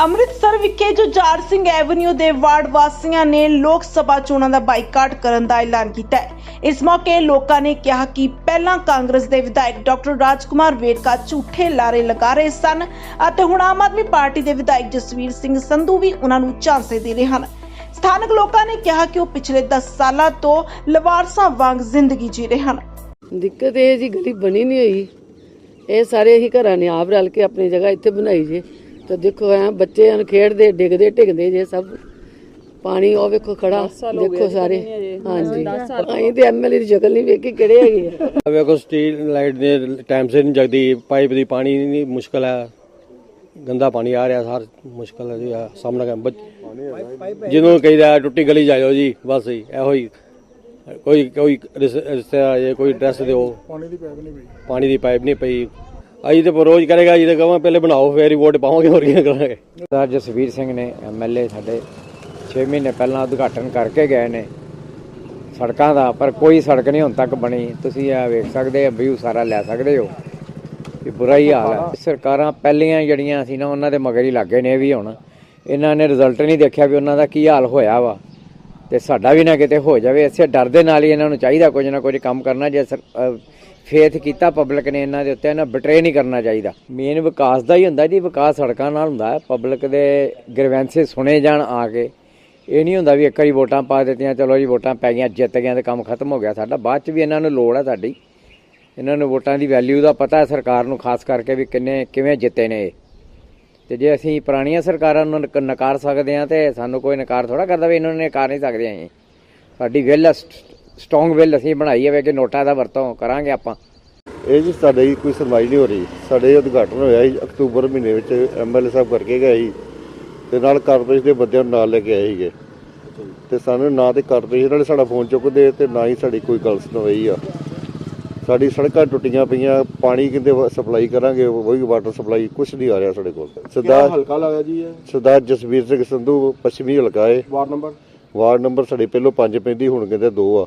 ਅੰਮ੍ਰਿਤਸਰ ਵਿਖੇ ਜੁਝਾਰ ਸਿੰਘ ਐਵਨਿਊ ਦੇ ਵਾਰਡ ਵਾਸੀਆਂ ਨੇ ਲੋਕ ਸਭਾ ਚੋਣਾਂ ਦਾ ਬਾਈਕਾਟ ਕਰਨ ਦਾ ਐਲਾਨ ਕੀਤਾ ਹੈ। ਇਸ ਮੌਕੇ ਲੋਕਾਂ ਨੇ ਕਿਹਾ ਕਿ ਪਹਿਲਾਂ ਕਾਂਗਰਸ ਦੇ ਵਿਧਾਇਕ ਡਾਕਟਰ ਰਾਜਕੁਮਾਰ ਵੇਰਕਾ ਝੂਠੇ ਲਾਰੇ ਲਗਾ ਰਹੇ ਸਨ ਅਤੇ ਹੁਣ ਆਮ ਆਦਮੀ ਪਾਰਟੀ ਦੇ ਵਿਧਾਇਕ ਜਸਵੀਰ ਸਿੰਘ ਸੰਧੂ ਵੀ ਉਹਨਾਂ ਨੂੰ ਝਾਂਸੇ ਦੇ ਰਹੇ ਹਨ। ਸਥਾਨਕ ਲੋਕਾਂ ਨੇ ਕਿਹਾ ਕਿ ਉਹ ਪਿਛਲੇ 10 ਸਾਲਾਂ ਤੋਂ ਲਵਾਰਸਾਂ ਵਾਂਗ ਜ਼ਿੰਦਗੀ ਜੀ ਰਹੇ ਹਨ। ਦਿੱਕਤ ਇਹ ਜੀ, ਗਲੀ ਬਣੀ ਨਹੀਂ ਹੋਈ। ਇਹ ਸਾਰੇ ਹੀ ਘਰਾਂ ਨੇ ਆਪ ਰਲ ਕੇ ਆਪਣੀ ਜਗ੍ਹਾ ਇੱਥੇ ਬਣਾਈ ਜੇ। ਤੇ ਦੇਖੋ ਐ ਬੱਚੇ ਹਨ ਖੇਡਦੇ ਡਿੱਗਦੇ ਢਿੱਗਦੇ ਜੇ ਸਭ। ਪਾਣੀ ਉਹ ਵੇਖੋ ਖੜਾ ਦੇਖੋ ਸਾਰੇ। ਹਾਂਜੀ। ਅਸੀਂ ਤੇ ਐਮਐਲਏ ਦੀ ਸ਼ਕਲ ਨਹੀਂ ਵੇਖੀ ਕਿਹੜੇ ਹੈਗੇ ਆ। ਵੇਖੋ ਸਟੀਲ ਲਾਈਟ ਦੇ ਟਾਈਮ ਸਿਰ ਨਹੀਂ ਜਗਦੀ ਪਾਈਪ ਦੀ ਪਾਣੀ ਨਹੀਂ ਮੁਸ਼ਕਲ ਹੈ ਗੰਦਾ ਪਾਣੀ ਆ ਰਿਹਾ ਸਾਰ ਮੁਸ਼ਕਲ ਹੈ ਜੀ ਆ ਸਾਹਮਣਾ ਕਰ ਬੱਚ- ਜਿਹਨੂੰ ਕਹੀਦਾ ਟੁੱਟੀ ਗਲੀ ਜਾਇਓ ਜੀ ਬਸ ਇਹੋ ਹੀ। ਕੋਈ ਕੋਈ ਰਿਸ- ਰਿਸ਼ਤੇਦਾਰ ਜੇ ਕੋਈ ਐਡਰੈਸ ਦਿਓ। ਪਾਣੀ ਦੀ ਪਾਈਪ ਨਹੀਂ ਪਈ। ਪਾਣੀ ਦੀ ਪਾਈਪ ਨਹੀਂ ਪਈ। ਅਸੀਂ ਤੇ ਰੋਜ਼ ਕਰੇਗਾ ਜੀ ਤੇ ਕਹਾਂ ਪਹਿਲੇ ਬਣਾਓ, ਫੇਰ ਹੀ ਵੋਟ ਪਾਵਾਂਗੇ, ਹੋਰ ਕੀ ਕਰਾਂਗੇ। ਸਰਦਾਰ ਜਸਵੀਰ ਸਿੰਘ ਨੇ ਐਮਐਲਏ ਸਾਡੇ 6 ਮਹੀਨੇ ਪਹਿਲਾਂ ਉਦਘਾਟਨ ਕਰਕੇ ਗਏ ਨੇ। ਸੜਕਾਂ ਦਾ, ਪਰ ਕੋਈ ਸੜਕ ਨਹੀਂ ਹੁਣ ਤੱਕ ਬਣੀ। ਤੁਸੀਂ ਇਹ ਵੇਖ ਸਕਦੇ ਆ ਵਿਊ ਸਾਰਾ ਲੈ ਸਕਦੇ ਹੋ। ਕਿ ਬੁਰਾ ਹੀ ਹਾਲ ਹੈ ਸਰਕਾਰਾਂ ਪਹਿਲੀਆਂ ਜਿਹੜੀਆਂ ਸੀ ਨਾ, ਉਹਨਾਂ ਦੇ ਮਗਰ ਹੀ ਲੱਗੇ ਨੇ ਇਹ ਵੀ ਹੁਣ। ਇਹਨਾਂ ਨੇ ਰਿਜ਼ਲਟ ਨਹੀਂ ਦੇਖਿਆ ਵੀ ਉਹਨਾਂ ਦਾ ਕੀ ਹਾਲ ਹੋਇਆ ਵਾ। ਤੇ ਸਾਡਾ ਵੀ ਨਾ ਕਿਤੇ ਹੋ ਜਾਵੇ। ਇਸੇ ਡਰ ਦੇ ਨਾਲ ਹੀ ਇਹਨਾਂ ਨੂੰ ਚਾਹੀਦਾ ਕੁਝ ਨਾ ਕੁਝ ਕੰਮ ਕਰਨਾ, ਜੇ ਫੇਥ ਕੀਤਾ ਪਬਲਿਕ ਨੇ ਇਹਨਾਂ ਦੇ ਉੱਤੇ, ਇਹਨਾਂ ਬਿਟਰੇ ਨਹੀਂ ਕਰਨਾ ਚਾਹੀਦਾ। ਮੇਨ ਵਿਕਾਸ ਦਾ ਹੀ ਹੁੰਦਾ ਜੀ, ਵਿਕਾਸ ਸੜਕਾਂ ਨਾਲ ਹੁੰਦਾ ਹੈ। ਪਬਲਿਕ ਦੇ ਗ੍ਰਵੈਂਸੇ ਸੁਣੇ ਜਾਣ ਆ ਕੇ। ਇਹ ਨਹੀਂ ਹੁੰਦਾ ਵੀ ਇੱਕ ਵਾਰੀ ਵੋਟਾਂ ਪਾ ਦਿੱਤੀਆਂ, ਚਲੋ ਜੀ ਵੋਟਾਂ ਪੈ ਗਈਆਂ, ਜਿੱਤ ਗਏ ਤੇ ਕੰਮ ਖਤਮ ਹੋ ਗਿਆ ਸਾਡਾ। ਬਾਅਦ ਚ ਵੀ ਇਹਨਾਂ ਨੂੰ ਲੋੜ ਹੈ ਸਾਡੀ। ਇਹਨਾਂ ਨੂੰ ਵੋਟਾਂ ਦੀ ਵੈਲਿਊ ਦਾ ਪਤਾ ਹੈ ਸਰਕਾਰ ਨੂੰ, ਖਾਸ ਕਰਕੇ ਵੀ ਕਿੰਨੇ, ਕਿਵੇਂ ਜਿੱਤੇ ਨੇ ਇਹ। ਤੇ ਜੇ ਅਸੀਂ ਪੁਰਾਣੀਆਂ ਸਰਕਾਰਾਂ ਨੂੰ ਨਕਾਰ ਸਕਦੇ ਹਾਂ ਤੇ ਸਾਨੂੰ ਕੋਈ ਨਕਾਰ ਥੋੜਾ ਕਰਦਾ ਵੀ ਇਹਨਾਂ ਨੇ ਨਕਾਰ ਨਹੀਂ ਸਕਦੇ ਅਸੀਂ। ਸਾਡੀ ਵਿਲ ਸਟਰੋਂਗ ਵਿਲ ਅਸੀਂ ਬਣਾਈ ਹੈ ਕਿ ਨੋਟਾਂ ਦਾ ਵਰਤੋਂ ਕਰਾਂਗੇ ਆਪਾਂ। ਇਹ ਜੀ ਸਾਡੇ ਕੋਈ ਸੁਣਵਾਈ ਨਹੀਂ ਹੋ ਰਹੀ। ਸਾਡੇ ਉਦਘਾਟਨ ਹੋਇਆ ਸੀ ਅਕਤੂਬਰ ਮਹੀਨੇ ਵਿੱਚ ਐਮਐਲਏ ਸਾਹਿਬ ਕਰਕੇ ਗਏ ਸੀ ਤੇ ਨਾਲ ਕਾਰਪੋਰੇਸ਼ਨ ਦੇ ਬੰਦਿਆਂ ਨੂੰ ਨਾਲ ਲੈ ਕੇ ਆਏ ਸੀਗੇ। ਤੇ ਸਾਨੂੰ ਨਾ ਤੇ ਕਾਰਪੋਰੇਸ਼ਨ ਵਾਲੇ ਸਾਡਾ ਫੋਨ ਚੁੱਕਦੇ ਤੇ ਨਾ ਹੀ ਸਾਡੀ ਕੋਈ ਗੱਲ ਸੁਣਵਾਈ ਆ। ਸਾਡੀ ਸੜਕਾਂ ਟੁੱਟੀਆਂ ਪਈਆਂ ਪਾਣੀ ਕਿੰਦੇ ਸਪਲਾਈ ਕਰਾਂਗੇ ਉਹੀ ਵਾਟਰ ਸਪਲਾਈ ਕੁਝ ਨਹੀਂ ਆ ਰਿਹਾ ਸਾਡੇ ਕੋਲ। ਸਰਦਾਰ ਹਲਕਾ ਲੱਗਾ ਜੀ ਇਹ? ਸਰਦਾਰ ਜਸਵੀਰ ਸਿੰਘ ਸੰਧੂ ਪੱਛਮੀ ਹਲਕਾ ਹੈ ਵਾਰਡ ਨੰਬਰ? ਵਾਰਡ ਨੰਬਰ ਸਾਡੇ ਪਹਿਲੋਂ 5 ਪੈਂਦੀ ਹੁਣ ਕਹਿੰਦੇ 2 ਆ।